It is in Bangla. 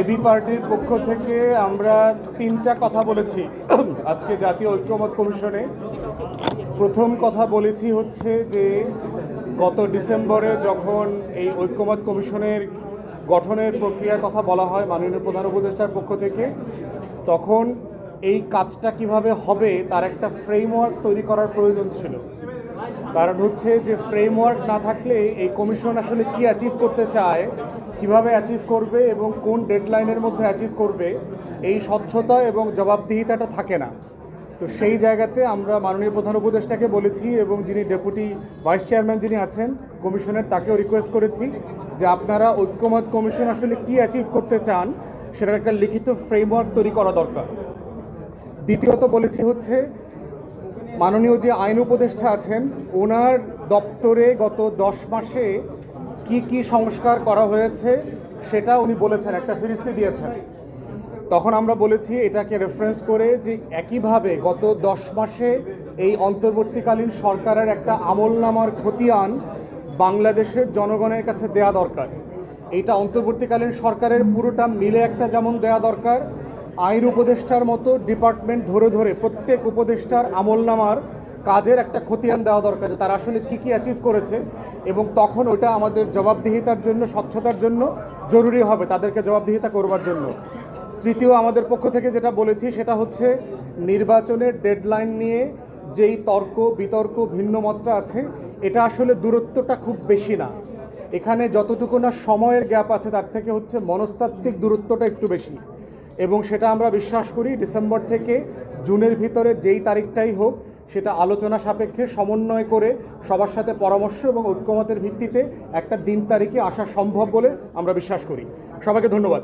এবি পার্টির পক্ষ থেকে আমরা তিনটা কথা বলেছি আজকে জাতীয় ঐক্যমত কমিশনে। প্রথম কথা বলেছি হচ্ছে যে, গত ডিসেম্বরে যখন এই ঐক্যমত কমিশনের গঠনের প্রক্রিয়ার কথা বলা হয় মাননীয় প্রধান উপদেষ্টার পক্ষ থেকে, তখন এই কাজটা কীভাবে হবে তার একটা ফ্রেমওয়ার্ক তৈরি করার প্রয়োজন ছিল। কারণ হচ্ছে যে ফ্রেমওয়ার্ক না থাকলে এই কমিশন আসলে কি অ্যাচিভ করতে চায় কীভাবে অ্যাচিভ করবে এবং কোন ডেডলাইনের মধ্যে অ্যাচিভ করবে, এই স্বচ্ছতা এবং জবাবদিহিতাটা থাকে না। তো সেই জায়গাতে আমরা মাননীয় প্রধান উপদেষ্টাকে বলেছি এবং যিনি ডেপুটি ভাইস চেয়ারম্যান যিনি আছেন কমিশনের তাকেও রিকোয়েস্ট করেছি যে আপনারা ঐক্যমত কমিশন আসলে কি অ্যাচিভ করতে চান, সেটার একটা লিখিত ফ্রেমওয়ার্ক তৈরি করা দরকার। দ্বিতীয়ত বলেছি হচ্ছে, মাননীয় যে আইন উপদেষ্টা আছেন, ওনার দপ্তরে গত দশ মাসে কি কি সংস্কার করা হয়েছে সেটা উনি বলেছেন, একটা ফিরিস্তি দিয়েছেন। তখন আমরা বলেছি এটাকে রেফারেন্স করে যে একইভাবে গত দশ মাসে এই অন্তর্বর্তীকালীন সরকারের একটা আমলনামার খতিয়ান বাংলাদেশের জনগণের কাছে দেয়া দরকার। এইটা অন্তর্বর্তীকালীন সরকারের পুরোটা মিলে একটা যেমন দেয়া দরকার, আইন উপদেষ্টার মতো ডিপার্টমেন্ট ধরে ধরে প্রত্যেক উপদেষ্টার আমলনামার কাজের একটা খতিয়ান দেওয়া দরকার যে তারা আসলে কী কী অ্যাচিভ করেছে এবং তখন ওটা আমাদের জবাবদিহিতার জন্য, স্বচ্ছতার জন্য জরুরি হবে তাদেরকে জবাবদিহিতা করবার জন্য। তৃতীয়, আমাদের পক্ষ থেকে যেটা বলেছি সেটা হচ্ছে নির্বাচনের ডেডলাইন নিয়ে যেই তর্ক, বিতর্ক ভিন্ন মতটা আছে, এটা আসলে দূরত্বটা খুব বেশি না। এখানে যতটুকু না সময়ের গ্যাপ আছে তার থেকে হচ্ছে মনস্তাত্ত্বিক দূরত্বটা একটু বেশি। এবং সেটা আমরা বিশ্বাস করি, ডিসেম্বর থেকে জুনের ভিতরে যেই তারিখটাই হোক সেটা আলোচনা সাপেক্ষে সমন্বয় করে সবার সাথে পরামর্শ এবং ঐক্যমতের ভিত্তিতে একটা দিন তারিখে আসা সম্ভব বলে আমরা বিশ্বাস করি। সবাইকে ধন্যবাদ।